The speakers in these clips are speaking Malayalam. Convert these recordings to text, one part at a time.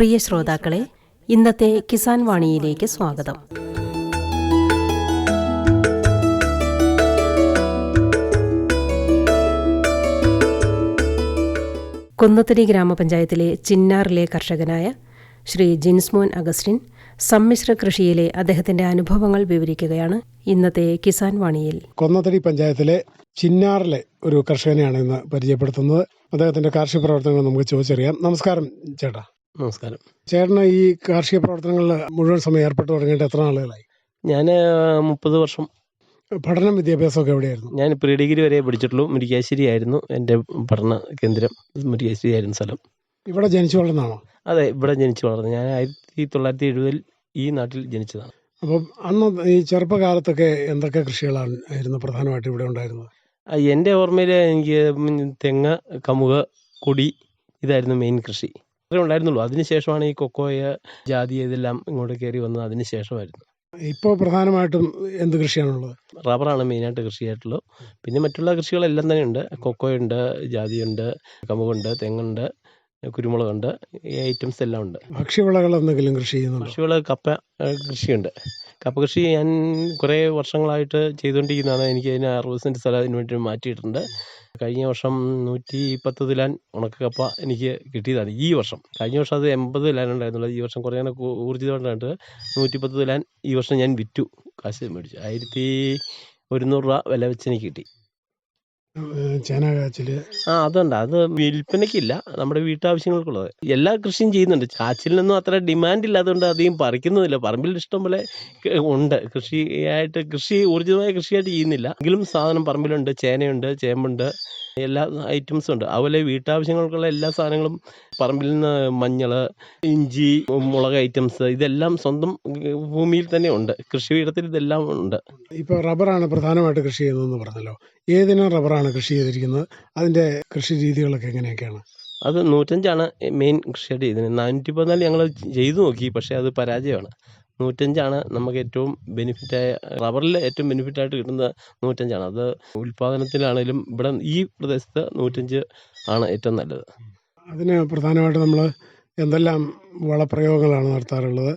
പ്രിയ ശ്രോതാക്കളെ ഇന്നത്തെ കിസാൻ വാണിയിലേക്ക് സ്വാഗതം. കുന്നത്തടി ഗ്രാമപഞ്ചായത്തിലെ ചിന്നാറിലെ കർഷകനായ ശ്രീ ജിൻസ്മോൻ അഗസ്റ്റിൻ സമ്മിശ്ര കൃഷിയിലെ അദ്ദേഹത്തിന്റെ അനുഭവങ്ങൾ വിവരിക്കുകയാണ് ഇന്നത്തെ കിസാൻ വാണിയിൽ. കൊന്നത്തടി പഞ്ചായത്തിലെ ചിന്നാറിലെ ഒരു കർഷകനെയാണ് ഇന്ന് പരിചയപ്പെടുത്തുന്നത്. അദ്ദേഹത്തിന്റെ കാർഷിക പ്രവർത്തനങ്ങൾ നമുക്ക് ചോദിച്ചറിയാം. നമസ്കാരം ചേട്ടാ. നമസ്കാരം. ചേട്ടന് ഈ കാർഷിക പ്രവർത്തനങ്ങളിൽ മുഴുവൻ സമയം ഏർപ്പെട്ട് തുടങ്ങിയിട്ട് എത്ര നാളുകളായി? ഞാൻ മുപ്പത് വർഷം. പഠനം വിദ്യാഭ്യാസമൊക്കെ എവിടെയായിരുന്നു? ഞാൻ പ്രീ ഡിഗ്രി വരെ പഠിച്ചിട്ടുള്ളൂ. മുരിക്കാശ്ശേരി ആയിരുന്നു എന്റെ പഠന കേന്ദ്രം. മുരിക്കാശ്ശേരി ആയിരുന്നു സ്ഥലം. ഇവിടെ ജനിച്ചു വളർന്നാണോ അതെ ഇവിടെ ജനിച്ചു വളർന്നു. ഞാൻ ആയിരത്തി തൊള്ളായിരത്തി എഴുപതിൽ ഈ നാട്ടിൽ ജനിച്ചതാണ്. അപ്പം അന്ന് ഈ ചെറുപ്പകാലത്തൊക്കെ എന്തൊക്കെ കൃഷികളാണ് ആയിരുന്നു പ്രധാനമായിട്ട് ഇവിടെ ഉണ്ടായിരുന്നത്? എന്റെ ഓർമ്മയിൽ എനിക്ക് തെങ്ങ് കമുക് കൊടി ഇതായിരുന്നു മെയിൻ കൃഷി. അത്രേ ഉണ്ടായിരുന്നുള്ളൂ. അതിനുശേഷമാണ് ഈ കൊക്കോയ ജാതി ഇതെല്ലാം ഇങ്ങോട്ട് കയറി വന്നത്. അതിനുശേഷമായിരുന്നു ഇപ്പോൾ പ്രധാനമായിട്ടും എന്ത് കൃഷിയാണുള്ളത്? റബ്ബറാണ് മെയിനായിട്ട് കൃഷിയായിട്ടുള്ളത് പിന്നെ മറ്റുള്ള കൃഷികളെല്ലാം തന്നെ ഉണ്ട്. കൊക്കോയുണ്ട് ജാതിയുണ്ട് കമുകുണ്ട് തെങ്ങുണ്ട് കുരുമുളകുണ്ട് ഈ ഐറ്റംസ് എല്ലാം ഉണ്ട്. ഭക്ഷ്യവിളകൾ എന്തെങ്കിലും കൃഷി ചെയ്യുന്നുണ്ടോ? ഭക്ഷ്യവിളകൾ കപ്പ കൃഷിയുണ്ട്. കപ്പ കൃഷി ഞാൻ കുറേ വർഷങ്ങളായിട്ട് ചെയ്തുകൊണ്ടിരിക്കുന്നതാണ്. എനിക്ക് അതിന് അറുപത് സെന്റ് സ്ഥലം അതിന് വേണ്ടി മാറ്റിയിട്ടുണ്ട്. കഴിഞ്ഞ വർഷം നൂറ്റി പത്ത് തിലാൻ ഉണക്ക കപ്പ എനിക്ക് കിട്ടിയതാണ് ഈ വർഷം. കഴിഞ്ഞ വർഷം അത് എൺപത് തിലാൻ ഉണ്ടായിരുന്നുള്ളത് ഈ വർഷം കുറേ ഊർജിതമായിട്ട് നൂറ്റി പത്ത് തിലാൻ ഈ വർഷം ഞാൻ വിറ്റു. കാശ് മേടിച്ചു. ആയിരത്തി ഒരുന്നൂറ് രൂപ വില വെച്ച് എനിക്ക് കിട്ടി. ചേന ആ അതുണ്ട്. അത് വിൽപ്പനയ്ക്കില്ല. നമ്മുടെ വീട്ടാവശ്യങ്ങൾക്കുള്ളത്. എല്ലാ കൃഷിയും ചെയ്യുന്നുണ്ട്. കാച്ചിലിനൊന്നും അത്ര ഡിമാൻഡ് ഇല്ലാത്തതുകൊണ്ട് അധികം പറിക്കുന്നതില്ല. പറമ്പിൽ ഇഷ്ടം പോലെ ഉണ്ട്. കൃഷിയായിട്ട് കൃഷി ഊർജിതമായ കൃഷിയായിട്ട് ചെയ്യുന്നില്ല. എങ്കിലും സാധനം പറമ്പിലുണ്ട് ചേനയുണ്ട് ചേമ്പുണ്ട്. എല്ലാ ഐറ്റംസും ഉണ്ട് അതുപോലെ വീട്ടാവശ്യങ്ങൾക്കുള്ള എല്ലാ സാധനങ്ങളും പറമ്പിൽ നിന്ന് മഞ്ഞൾ ഇഞ്ചി മുളക് ഐറ്റംസ് ഇതെല്ലാം സ്വന്തം ഭൂമിയിൽ തന്നെ ഉണ്ട്. കൃഷിയിടത്തിൽ ഇതെല്ലാം ഉണ്ട്. ഇപ്പൊ റബ്ബറാണ് പ്രധാനമായിട്ട് കൃഷി ചെയ്യുന്നതെന്ന് പറഞ്ഞല്ലോ. ഏതിനും റബ്ബറാണ് കൃഷി ചെയ്തിരിക്കുന്നത്. അതിന്റെ കൃഷി രീതികളൊക്കെ എങ്ങനെയൊക്കെയാണ്? അത് നൂറ്റഞ്ചാണ് മെയിൻ കൃഷിയുടെ ഇതിന്. നാനൂറ്റി പതിനാല് ഞങ്ങൾ ചെയ്തു നോക്കി പക്ഷേ അത് പരാജയമാണ്. നൂറ്റഞ്ചാണ് നമുക്ക് ഏറ്റവും ബെനിഫിറ്റായ റബ്ബറിൽ ഏറ്റവും ബെനിഫിറ്റായിട്ട് കിട്ടുന്ന നൂറ്റഞ്ചാണ്. അത് ഉൽപ്പാദനത്തിലാണെങ്കിലും ഇവിടെ ഈ പ്രദേശത്ത് നൂറ്റഞ്ച് ആണ് ഏറ്റവും നല്ലത്. അതിന് പ്രധാനമായിട്ട് നമ്മൾ എന്തെല്ലാം വളപ്രയോഗങ്ങളാണ് നടത്താറുള്ളത്?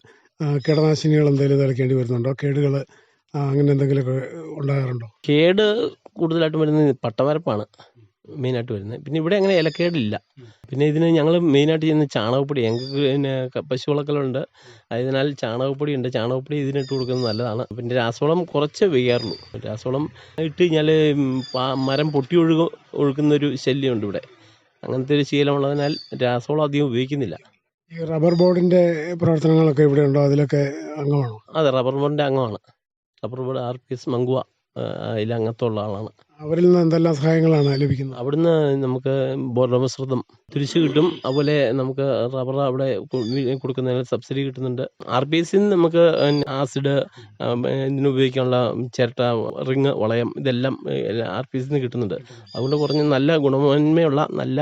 കീടനാശിനികൾ എന്തെങ്കിലും തളിക്കേണ്ടി വരുന്നുണ്ടോ? കേടുകൾ അങ്ങനെ എന്തെങ്കിലുമൊക്കെ ഉണ്ടാകാറുണ്ടോ? കേട് കൂടുതലായിട്ടും വരുന്നത് പട്ടമരപ്പാണ് മെയിനായിട്ട് വരുന്നത്. പിന്നെ ഇവിടെ അങ്ങനെ ഇലക്കേടില്ല. പിന്നെ ഇതിന് ഞങ്ങൾ മെയിനായിട്ട് ചെയ്യുന്ന ചാണകപ്പൊടി. ഞങ്ങൾക്ക് പിന്നെ പശു വളക്കലുണ്ട് അതിനാൽ ചാണകപ്പൊടി ഉണ്ട് ചാണകപ്പൊടി ഇതിനിട്ട് കൊടുക്കുന്നത് നല്ലതാണ്. പിന്നെ രാസവളം കുറച്ച് വെയ്യാറുള്ളൂ. രാസവളം ഇട്ട് കഴിഞ്ഞാൽ മരം പൊട്ടി ഒഴുക ഒഴുകുന്നൊരു ശല്യമുണ്ട് ഇവിടെ. അങ്ങനത്തെ ഒരു ശീലമുള്ളതിനാൽ രാസവളം അധികം ഉപയോഗിക്കുന്നില്ല. ഈ റബ്ബർ ബോർഡിന്റെ പ്രവർത്തനങ്ങളൊക്കെ ഇവിടെ ഉണ്ടോ? അതിലൊക്കെ അംഗമാണോ? അതെ റബ്ബർ ബോർഡിന്റെ അംഗമാണ്. Rubber board R P S Mankuva. അതിൽ അംഗത്തുള്ള ആളാണ്. അവരിൽ നിന്ന് എന്തെല്ലാം സഹായങ്ങളാണ് ലഭിക്കുന്നത്? അവിടുന്ന് നമുക്ക് ബോർഡമസൃതം തിരിച്ചു കിട്ടും. അതുപോലെ നമുക്ക് റബ്ബർ അവിടെ കൊടുക്കുന്നതിന് സബ്സിഡി കിട്ടുന്നുണ്ട്. ആർ പി എസിൽ നമുക്ക് ആസിഡ് ഇതിന് ഉപയോഗിക്കാനുള്ള ചിരട്ട റിങ് വളയം ഇതെല്ലാം ആർ പി എസിൽ നിന്ന് കിട്ടുന്നുണ്ട്. അതുകൊണ്ട് കുറഞ്ഞ നല്ല ഗുണമേന്മയുള്ള നല്ല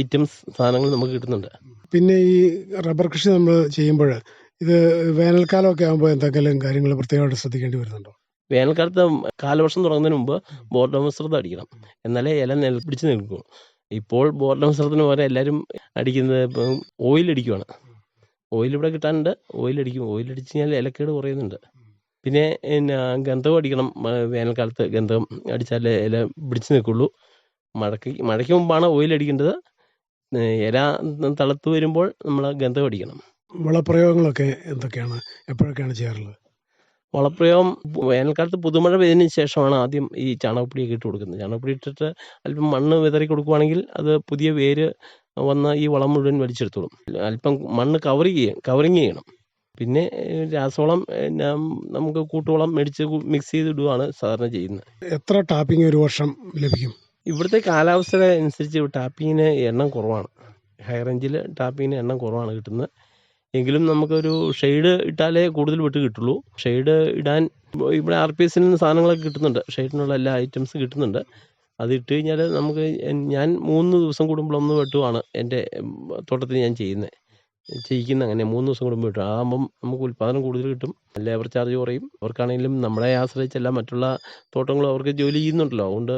ഐറ്റംസ് സാധനങ്ങൾ നമുക്ക് കിട്ടുന്നുണ്ട്. പിന്നെ ഈ റബ്ബർ കൃഷി നമ്മൾ ചെയ്യുമ്പോൾ ഇത് വേനൽക്കാലമൊക്കെ ആകുമ്പോൾ എന്തെങ്കിലും കാര്യങ്ങൾ പ്രത്യേകമായിട്ട് ശ്രദ്ധിക്കേണ്ടി വരുന്നുണ്ടോ? വേനൽക്കാലത്ത് കാലവർഷം തുടങ്ങുന്നതിന് മുമ്പ് ബോർഡർ മിശ്രിതം അടിക്കണം. എന്നാലേ ഇല നില പിടിച്ച് നിൽക്കും. ഇപ്പോൾ ബോർഡർ മിശ്രിതത്തിന് പകരം എല്ലാവരും അടിക്കുന്നത് ഇപ്പം ഓയിൽ അടിക്കുവാണ്. ഓയിൽ ഇവിടെ കിട്ടാനുണ്ട്. ഓയിൽ അടിക്കും. ഓയിൽ അടിച്ച് കഴിഞ്ഞാൽ ഇലക്കേട് കുറയുന്നുണ്ട്. പിന്നെ പിന്നെ ഗന്ധകം അടിക്കണം. വേനൽക്കാലത്ത് ഗന്ധകം അടിച്ചാലേ ഇല പിടിച്ച് നിൽക്കുള്ളൂ. മഴയ്ക്ക് മഴയ്ക്ക് മുമ്പാണ് ഓയിൽ അടിക്കേണ്ടത്. ഇല തളർത്ത് വരുമ്പോൾ നമ്മൾ ഗന്ധകം അടിക്കണം. വളപ്രയോഗങ്ങളൊക്കെ എന്തൊക്കെയാണ്? എപ്പോഴൊക്കെയാണ് ചെയ്യാറുള്ളത്? വളപ്രയോഗം വേനൽക്കാലത്ത് പുതുമഴ പെയ്തതിന് ശേഷമാണ് ആദ്യം ഈ ചാണകപ്പൊടിയൊക്കെ ഇട്ട് കൊടുക്കുന്നത്. ചാണകപ്പൊടി ഇട്ടിട്ട് അല്പം മണ്ണ് വിതറി കൊടുക്കുവാണെങ്കിൽ അത് പുതിയ വേര് വന്ന് ഈ വളം മുഴുവൻ വലിച്ചെടുത്തോളും. അല്പം മണ്ണ് കവർ ചെയ്യണം കവറിങ് ചെയ്യണം. പിന്നെ രാസവളം നമുക്ക് കൂട്ടുവളം മേടിച്ച് മിക്സ് ചെയ്ത് ഇടുകയാണ് സാധാരണ ചെയ്യുന്നത്. എത്ര ടാപ്പിംഗ് ഒരു വർഷം ലഭിക്കും? ഇവിടുത്തെ കാലാവസ്ഥ അനുസരിച്ച് ടാപ്പിങ്ങിന് എണ്ണം കുറവാണ്. ഹൈ റേഞ്ചിൽ ടാപ്പിങ്ങിന് എണ്ണം കുറവാണ് കിട്ടുന്നത്. എങ്കിലും നമുക്കൊരു ഷെയ്ഡ് ഇട്ടാലേ കൂടുതൽ വെട്ട് കിട്ടുള്ളൂ. ഷെയ്ഡ് ഇടാൻ ഇവിടെ ആർ പി എസിൽ നിന്ന് സാധനങ്ങളൊക്കെ കിട്ടുന്നുണ്ട്. ഷെയ്ഡിനുള്ള എല്ലാ ഐറ്റംസ് കിട്ടുന്നുണ്ട്. അത് ഇട്ട് കഴിഞ്ഞാൽ നമുക്ക് ഞാൻ മൂന്ന് ദിവസം കൂടുമ്പോൾ ഒന്ന് വെട്ടുവാണ് എന്റെ തോട്ടത്തിൽ ഞാൻ ചെയ്യുന്നത്. ചെയ്യിക്കുന്ന അങ്ങനെ മൂന്ന് ദിവസം കൂടുമ്പോൾ കിട്ടും. അതാകുമ്പം നമുക്ക് ഉൽപ്പാദനം കൂടുതൽ കിട്ടും. ലേബർ ചാർജ് കുറയും. അവർക്കാണെങ്കിലും നമ്മളെ ആശ്രയിച്ചല്ല മറ്റുള്ള തോട്ടങ്ങളും അവർക്ക് ജോലി ചെയ്യുന്നുണ്ടല്ലോ. അതുകൊണ്ട്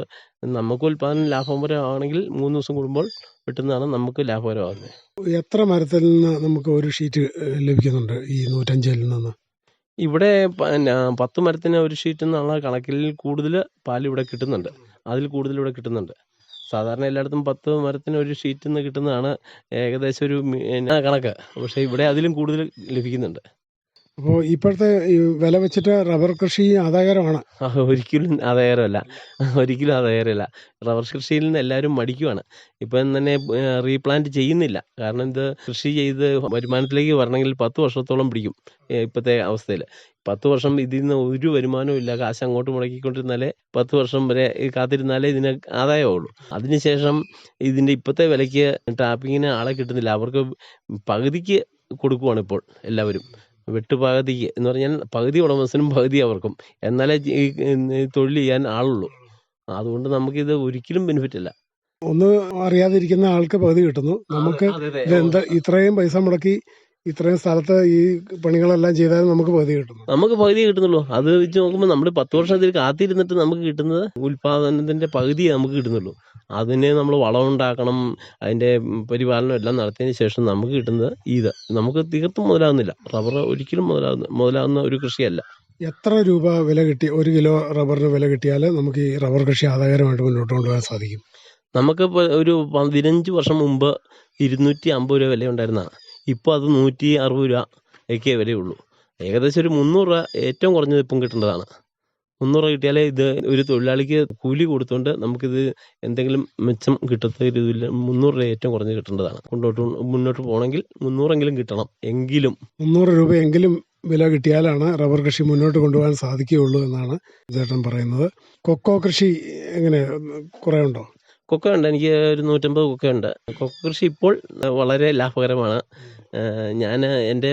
നമുക്ക് ഉൽപ്പാദനം ലാഭകരമാണെങ്കിൽ മൂന്ന് ദിവസം കൂടുമ്പോൾ വെട്ടുന്നതാണ് നമുക്ക് ലാഭകരമാകുന്നത്. എത്ര മരത്തിൽ നിന്ന് നമുക്ക് ഒരു ഷീറ്റ് ലഭിക്കുന്നുണ്ട് ഈ നൂറ്റഞ്ചിൽ നിന്ന്? ഇവിടെ പത്ത് മരത്തിന് ഒരു ഷീറ്റ് എന്നുള്ള കണക്കിൽ കൂടുതൽ പാൽ ഇവിടെ കിട്ടുന്നുണ്ട്. അതിൽ കൂടുതൽ ഇവിടെ കിട്ടുന്നുണ്ട്. സാധാരണ എല്ലായിടത്തും പത്ത് മരത്തിന് ഒരു ഷീറ്റ് നിന്ന് കിട്ടുന്നതാണ് ഏകദേശം ഒരു കണക്ക്. പക്ഷേ ഇവിടെ അതിലും കൂടുതൽ ലഭിക്കുന്നുണ്ട്. അപ്പോൾ ഇപ്പോഴത്തെ വില വെച്ചിട്ട് റബ്ബർ കൃഷി ആദായകരമാണ് ഒരിക്കലും ആദായകരമല്ല ഒരിക്കലും ആദായകരമല്ല റബ്ബർ കൃഷിയിൽ നിന്ന് എല്ലാവരും മടിക്കുവാണ്. ഇപ്പം തന്നെ റീപ്ലാന്റ് ചെയ്യുന്നില്ല. കാരണം ഇത് കൃഷി ചെയ്ത് വരുമാനത്തിലേക്ക് വരണമെങ്കിൽ പത്ത് വർഷത്തോളം പിടിക്കും ഇപ്പോഴത്തെ അവസ്ഥയിൽ പത്ത് വർഷം ഇതിൽ നിന്ന് ഒരു വരുമാനവും ഇല്ല. കാശ് അങ്ങോട്ട് മുടക്കിക്കൊണ്ടിരുന്നാലേ പത്ത് വർഷം വരെ കാത്തിരുന്നാലേ ഇതിന് ആദായമുള്ളൂ അതിനുശേഷം ഇതിന്റെ ഇപ്പോഴത്തെ വിലയ്ക്ക് ടാപ്പിങ്ങിന് ആളെ കിട്ടുന്നില്ല. അവർക്ക് പകുതിക്ക് കൊടുക്കുവാണ് ഇപ്പോൾ എല്ലാവരും. വെട്ട് പകുതിക്ക് എന്ന് പറഞ്ഞാൽ പകുതി ഉടമസ്ഥനും പകുതി അവർക്കും. എന്നാലേ ഈ തൊഴിൽ ചെയ്യാൻ ആളുള്ളൂ. അതുകൊണ്ട് നമുക്കിത് ഒരിക്കലും ബെനിഫിറ്റ് അല്ല. ഒന്ന് അറിയാതിരിക്കുന്ന ആൾക്ക് പകുതി കിട്ടുന്നു. നമുക്ക്. ഇതെന്താ ഇത്രയും പൈസ മുടക്കി ഇത്രയും സ്ഥലത്ത് ഈ പണികളെല്ലാം ചെയ്താലും നമുക്ക് പകുതി കിട്ടും നമുക്ക് പകുതി കിട്ടുന്നുള്ളൂ. അത് വെച്ച് നോക്കുമ്പോൾ നമ്മൾ പത്ത് വർഷം അതിൽ കാത്തിരുന്നിട്ട് നമുക്ക് കിട്ടുന്നത് ഉൽപാദനത്തിന്റെ പകുതി നമുക്ക് കിട്ടുന്നുള്ളൂ. അതിനെ നമ്മൾ വളം ഉണ്ടാക്കണം അതിന്റെ പരിപാലനം എല്ലാം നടത്തിയതിന് ശേഷം നമുക്ക് കിട്ടുന്നത് ഇത്. നമുക്ക് തീർത്തും മുതലാകുന്നില്ല റബ്ബർ ഒരിക്കലും മുതലാകുന്ന മുതലാകുന്ന ഒരു കൃഷിയല്ല. എത്ര രൂപ വില കിട്ടി ഒരു കിലോ റബ്ബറിന് വില കിട്ടിയാൽ നമുക്ക് ഈ റബ്ബർ കൃഷി ആദായകരമായിട്ട് മുന്നോട്ട് കൊണ്ടുപോകാൻ സാധിക്കും? നമുക്ക് ഒരു പതിനഞ്ച് വർഷം മുമ്പ് ഇരുന്നൂറ്റി അമ്പത് രൂപ വിലയുണ്ടായിരുന്നതാണ് ഇപ്പോൾ അത് നൂറ്റി അറുപത് രൂപ ഒക്കെ വിലയുള്ളൂ ഏകദേശം ഒരു മുന്നൂറ് രൂപ ഏറ്റവും കുറഞ്ഞത് ഇപ്പം കിട്ടേണ്ടതാണ്. മുന്നൂറ് രൂപ കിട്ടിയാലേ ഇത് ഒരു തൊഴിലാളിക്ക് കൂലി കൊടുത്തുകൊണ്ട് നമുക്കിത് എന്തെങ്കിലും മെച്ചം കിട്ടത്ത രീതിയിൽ മുന്നൂറ് രൂപ ഏറ്റവും കുറഞ്ഞ് കിട്ടേണ്ടതാണ്. കൊണ്ടോട്ട് മുന്നോട്ട് പോകണമെങ്കിൽ മുന്നൂറെങ്കിലും കിട്ടണം എങ്കിലും. മുന്നൂറ് രൂപയെങ്കിലും വില കിട്ടിയാലാണ് റബ്ബർ കൃഷി മുന്നോട്ട് കൊണ്ടുപോകാൻ സാധിക്കുകയുള്ളൂ എന്നാണ് ചേട്ടൻ പറയുന്നത്. കൊക്കോ കൃഷി എങ്ങനെ? കുറേ ഉണ്ടോ? കൊക്ക ഉണ്ട് എനിക്ക് ഒരു നൂറ്റമ്പത് കൊക്ക ഉണ്ട് കൊക്ക കൃഷി ഇപ്പോൾ വളരെ ലാഭകരമാണ്. ഞാൻ എന്റെ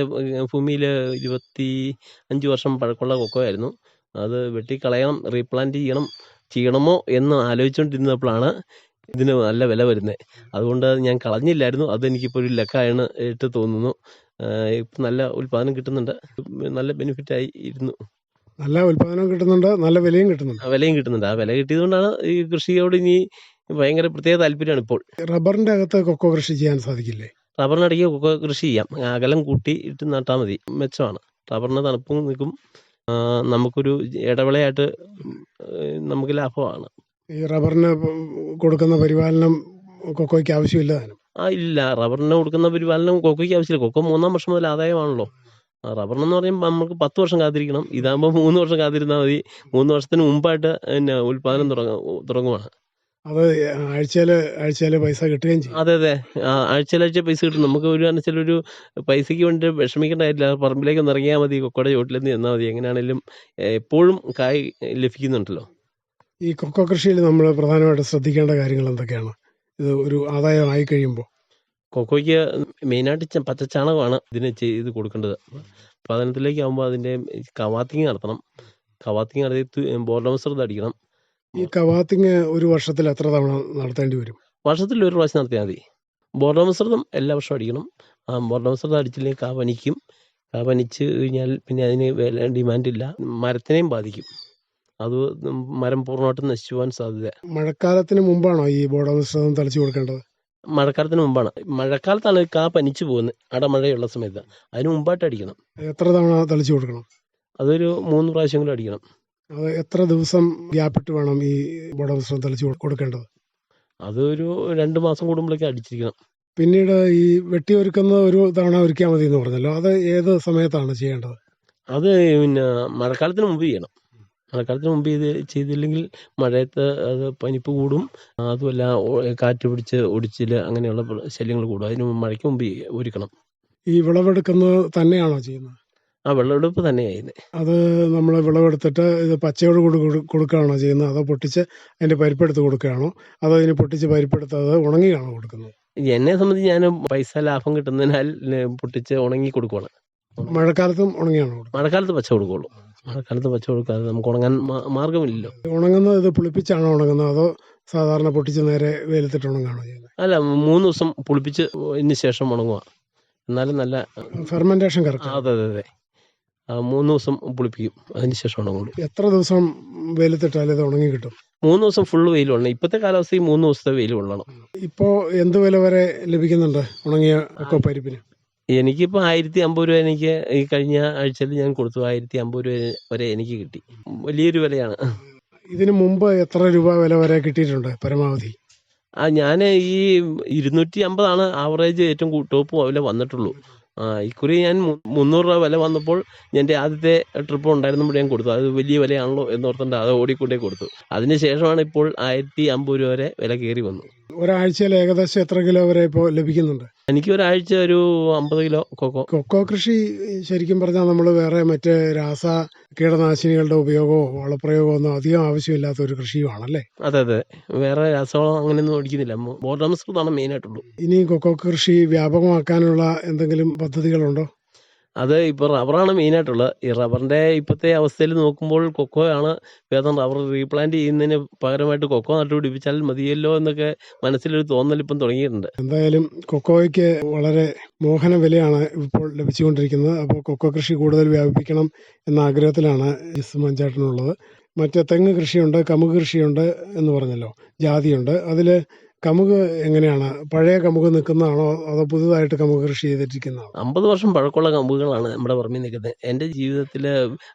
ഭൂമിയിൽ ഇരുപത്തി അഞ്ച് വർഷം പഴക്കമുള്ള കൊക്കോയായിരുന്നു. അത് വെട്ടിക്കളയണം റീപ്ലാന്റ് ചെയ്യണം ചെയ്യണമോ എന്ന് ആലോചിച്ചുകൊണ്ടിരുന്നപ്പോഴാണ് ഇതിന് നല്ല വില വരുന്നത് അതുകൊണ്ട് ഞാൻ കളഞ്ഞില്ലായിരുന്നു. അതെനിക്കിപ്പോൾ ഒരു ലക്കായാണ് ഇട്ട് തോന്നുന്നു. ഇപ്പം നല്ല ഉൽപ്പാദനം കിട്ടുന്നുണ്ട്. നല്ല ബെനിഫിറ്റ് ആയി ഇരുന്നു. നല്ല ഉൽപ്പാദനം കിട്ടുന്നുണ്ട്. നല്ല വിലയും കിട്ടുന്നുണ്ട്. ആ വിലയും കിട്ടുന്നുണ്ട്. ആ വില കിട്ടിയതുകൊണ്ടാണ് ഈ കൃഷിയോട് ഇനി ഭയങ്കര പ്രത്യേക താല്പര്യമാണ് ഇപ്പോൾ. റബ്ബറിന്റെ അകത്ത് കൊക്കോ കൃഷി ചെയ്യാൻ സാധിക്കില്ലേ? റബ്ബറിനടിക്ക് കൊക്കോ കൃഷി ചെയ്യാം. അകലം കൂട്ടി ഇട്ട് നട്ടാൽ മതി. മെച്ചമാണ്. റബ്ബറിന് തണുപ്പും നിൽക്കും നമുക്കൊരു ഇടവേളയായിട്ട് നമുക്ക് ലാഭമാണ്. ഈ റബ്ബറിന് കൊടുക്കുന്ന പരിപാലനം കൊക്കോയ്ക്ക് ആവശ്യമില്ല ആ ഇല്ല. റബ്ബറിന് കൊടുക്കുന്ന പരിപാലനം കൊക്കോയ്ക്ക് ആവശ്യമില്ല. കൊക്കോ മൂന്നാം വർഷം മുതൽ ആദായമാണല്ലോ. റബ്ബറിനെന്ന് പറയുമ്പോൾ നമുക്ക് പത്ത് വർഷം കാത്തിരിക്കണം. ഇതാകുമ്പോൾ മൂന്ന് വർഷം കാത്തിരുന്നാൽ മതി. മൂന്ന് വർഷത്തിന് മുമ്പായിട്ട് പിന്നെ ഉൽപ്പാദനം തുടങ്ങ തുടങ്ങുവാണ്. അത് ആഴ്ചയിൽ ആഴ്ചയിൽ പൈസ കിട്ടുകയും ചെയ്യും. അതെ അതെ. ആഴ്ചയിലാഴ്ച പൈസ കിട്ടും. നമുക്ക് ഒരു വെച്ചാൽ ഒരു പൈസയ്ക്ക് വേണ്ടി വിഷമിക്കേണ്ട കാര്യമില്ല. പറമ്പിലേക്ക് ഒന്ന് ഇറങ്ങിയാൽ മതി കൊക്കോടെ ചുവട്ടിൽ നിന്ന് ചെന്നാൽ മതി. എങ്ങനെയാണെങ്കിലും എപ്പോഴും കായ് ലഭിക്കുന്നുണ്ടല്ലോ. ഈ കൊക്കോ കൃഷിയിൽ നമ്മൾ പ്രധാനമായിട്ട് ശ്രദ്ധിക്കേണ്ട കാര്യങ്ങൾ എന്തൊക്കെയാണ്? ഇത് ഒരു ആദായമായി കഴിയുമ്പോൾ. കൊക്കോയ്ക്ക് മെയിനായിട്ട് പച്ച പച്ചച്ചാണകമാണ് ഇതിന് ചെയ്ത് കൊടുക്കേണ്ടത്. പ്രധാനത്തിലേക്ക് ആകുമ്പോൾ അതിന്റെ കവാത്തിങ് നടത്തണം. കവാത്തിങ് നടത്തി ബോർഡർ ബോർഡോമസൃത് അടിക്കണം ഈ കവാത്തിങ് ഒരു വർഷത്തിൽ എത്ര തവണ നടത്തേണ്ടി വരും? വർഷത്തിൽ ഒരു പ്രാവശ്യം നടത്തിയാൽ മതി. ബോർഡോമസൃതം എല്ലാ വർഷവും അടിക്കണം. ആ ബോർഡോമസൃതം അടിച്ചില്ലെങ്കിൽ കാവനിക്കും കാവനിച്ച് കഴിഞ്ഞാൽ പിന്നെ അതിന് വില ഡിമാൻഡില്ല. മരത്തിനെയും ബാധിക്കും. അത് മരം പൂർണമായിട്ടും നശിച്ചു പോകാൻ സാധ്യത. മഴക്കാലത്തിന് മുമ്പാണോ ഈ ബോഡോമിശ്രിതം തളിച്ചു കൊടുക്കേണ്ടത്? മഴക്കാലത്തിന് മുമ്പാണ്. മഴക്കാലത്താണ് കാ പനിച്ചു പോകുന്നത്. അടമഴയുള്ള സമയത്ത്. അതിന് മുമ്പായിട്ട് അടിക്കണം. എത്ര തവണ തളിച്ചു കൊടുക്കണം? അതൊരു മൂന്ന് പ്രാവശ്യമെങ്കിലും അടിക്കണം. അത് എത്ര ദിവസം ഗ്യാപ്പിട്ട് വേണം ഈ ബോഡവസ്ത്രം തളിച്ചു കൊടു- കൊടുക്കേണ്ടത്? അതൊരു രണ്ട് മാസം കൂടുമ്പോഴേക്ക് അടിച്ചിരിക്കണം. പിന്നീട് ഈ വെട്ടി ഒരുക്കുന്ന ഒരു തവണ ഒരുക്കിയാൽ മതി എന്ന് പറഞ്ഞല്ലോ. അത് ഏത് സമയത്താണ് ചെയ്യേണ്ടത്? അത് പിന്നെ മഴക്കാലത്തിന് മുമ്പ് ചെയ്യണം. മഴക്കാലത്തിന് മുമ്പ് ഇത് ചെയ്തില്ലെങ്കിൽ മഴയത്ത് അത് പനിപ്പ് കൂടും. അതുമല്ല കാറ്റ് പിടിച്ച് ഒടിച്ചിൽ അങ്ങനെയുള്ള ശല്യങ്ങൾ കൂടും. അതിന് മഴയ്ക്ക് മുമ്പ് ഒരുക്കണം. ഈ വിളവെടുക്കുന്നത് തന്നെയാണോ ചെയ്യുന്നത്? ആ വിളവെടുപ്പ് തന്നെയായിരുന്നു. അത് നമ്മൾ വിളവെടുത്തിട്ട് ഇത് പച്ചയോട് കൂടി കൊടുക്കുകയാണോ ചെയ്യുന്നത്? അതോ പൊട്ടിച്ച് അതിന്റെ പരിപ്പെടുത്ത് കൊടുക്കുകയാണോ? അതോ അതിന് പൊട്ടിച്ച് പരിപ്പെടുത്ത് അത് ഉണങ്ങിയാണോ കൊടുക്കുന്നത്? എന്നെ സംബന്ധിച്ച് ഞാൻ പൈസ ലാഭം കിട്ടുന്നതിനാൽ പൊട്ടിച്ച് ഉണങ്ങി കൊടുക്കുവാണ്. മഴക്കാലത്തും ഉണങ്ങിയാണോ? മഴക്കാലത്ത് പച്ച കൊടുക്കുള്ളൂ. മഴക്കാലത്ത് പച്ച കൊടുക്കാതെ നമുക്ക് ഉണങ്ങാൻ മാർഗമില്ലല്ലോ ഉണങ്ങുന്നത് ഇത് പുളിപ്പിച്ചാണോ ഉണങ്ങുന്നത്? അതോ സാധാരണ പൊട്ടിച്ച് നേരെ വെയിലത്തിട്ട് ഉണങ്ങാണോ ചെയ്യുന്നത്? അല്ല മൂന്ന് ദിവസം പുളിപ്പിച്ച് ഇതിന് ശേഷം ഉണങ്ങുക എന്നാലും നല്ല ഫെർമെന്റേഷൻ കറക്റ്റ് അതെ അതെ അതെ. മൂന്ന് ദിവസം പുളിപ്പിക്കും. അതിന് ശേഷം ഉണങ്ങുള്ളൂ എത്ര ദിവസം വെയിലത്തിട്ടാൽ ഇത് ഉണങ്ങി കിട്ടും? മൂന്ന് ദിവസം ഫുള്ള് വെയിൽ കൊള്ളണം ഇപ്പോഴത്തെ കാലാവസ്ഥയിൽ മൂന്ന് ദിവസത്തെ വെയിൽ കൊള്ളണം. ഇപ്പോൾ എന്ത് വില വരെ ലഭിക്കുന്നുണ്ട് ഉണങ്ങിയ പരിപ്പിന് എനിക്കിപ്പോൾ ആയിരത്തി അമ്പത് രൂപ എനിക്ക് ഈ കഴിഞ്ഞ ആഴ്ചയിൽ ഞാൻ കൊടുത്തു. ആയിരത്തി അമ്പത് രൂപ വരെ എനിക്ക് കിട്ടി. വലിയൊരു വിലയാണ്. ഇതിനു മുമ്പ് എത്ര രൂപ വില വരെ കിട്ടിയിട്ടുണ്ട് പരമാവധി? ആ ഞാൻ ഈ ഇരുന്നൂറ്റി അമ്പതാണ് ആവറേജ് ഏറ്റവും ടോപ്പ് വില വന്നിട്ടുള്ളൂ. ഇക്കുറി ഞാൻ മുന്നൂറ് രൂപ വില വന്നപ്പോൾ എന്റെ ആദ്യത്തെ ട്രിപ്പ് ഉണ്ടായിരുന്നപ്പോൾ ഞാൻ കൊടുത്തു. അത് വലിയ വിലയാണല്ലോ എന്നോർത്തുകൊണ്ട് അത് ഓടിക്കൊണ്ടേ കൊടുത്തു. അതിന് ശേഷമാണ് ഇപ്പോൾ ആയിരത്തി അമ്പത് രൂപ വരെ വില കയറി വന്നു. ഒരാഴ്ചയിൽ ഏകദേശം എത്ര കിലോ വരെ ഇപ്പോൾ ലഭിക്കുന്നുണ്ട്? എനിക്ക് ഒരാഴ്ച ഒരു അമ്പത് കിലോ കൊക്കോ. കൊക്കോ കൃഷി ശരിക്കും പറഞ്ഞാൽ നമ്മൾ വേറെ മറ്റ് രാസ കീടനാശിനികളുടെ ഉപയോഗമോ വളപ്രയോഗമോ ഒന്നും അധികം ആവശ്യമില്ലാത്ത ഒരു കൃഷിയുമാണല്ലേ? അതെ അതെ. വേറെ രാസവളം അങ്ങനെയൊന്നും അടിക്കുന്നില്ല മെയിൻ ആയിട്ടുള്ളൂ. ഇനി കൊക്കോ കൃഷി വ്യാപകമാക്കാനുള്ള എന്തെങ്കിലും പദ്ധതികളുണ്ടോ? അത് ഇപ്പോൾ റബ്ബറാണ് മെയിനായിട്ടുള്ളത് ഈ റബ്ബറിന്റെ ഇപ്പോഴത്തെ അവസ്ഥയിൽ നോക്കുമ്പോൾ കൊക്കോ ആണ് വേദം റബ്ബർ റീപ്ലാന്റ് ചെയ്യുന്നതിന് പകരമായിട്ട് കൊക്കോ നട്ടുപിടിപ്പിച്ചാൽ മതിയല്ലോ എന്നൊക്കെ മനസ്സിലൊരു തോന്നൽ ഇപ്പം തുടങ്ങിയിട്ടുണ്ട്. എന്തായാലും കൊക്കോയ്ക്ക് വളരെ മോഹന വിലയാണ് ഇപ്പോൾ ലഭിച്ചുകൊണ്ടിരിക്കുന്നത്. അപ്പോൾ കൊക്കോ കൃഷി കൂടുതൽ വ്യാപിപ്പിക്കണം എന്ന ആഗ്രഹത്തിലാണ് ജിസ് മഞ്ചാട്ടനുള്ളത് മറ്റേ തെങ്ങ് കൃഷിയുണ്ട് കമുക് കൃഷിയുണ്ട് എന്ന് പറഞ്ഞല്ലോ. ജാതിയുണ്ട്. അതിൽ കമുക് എങ്ങനെയാണ്? പഴയ കമുക് നിൽക്കുന്നതാണോ? അതോ പുതുതായിട്ട് കമുക് കൃഷി ചെയ്തിരിക്കുന്നതാണോ അമ്പത് വർഷം പഴക്കമുള്ള കമ്പുകളാണ് നമ്മുടെ പറമ്പിൽ നിൽക്കുന്നത്. എന്റെ ജീവിതത്തിൽ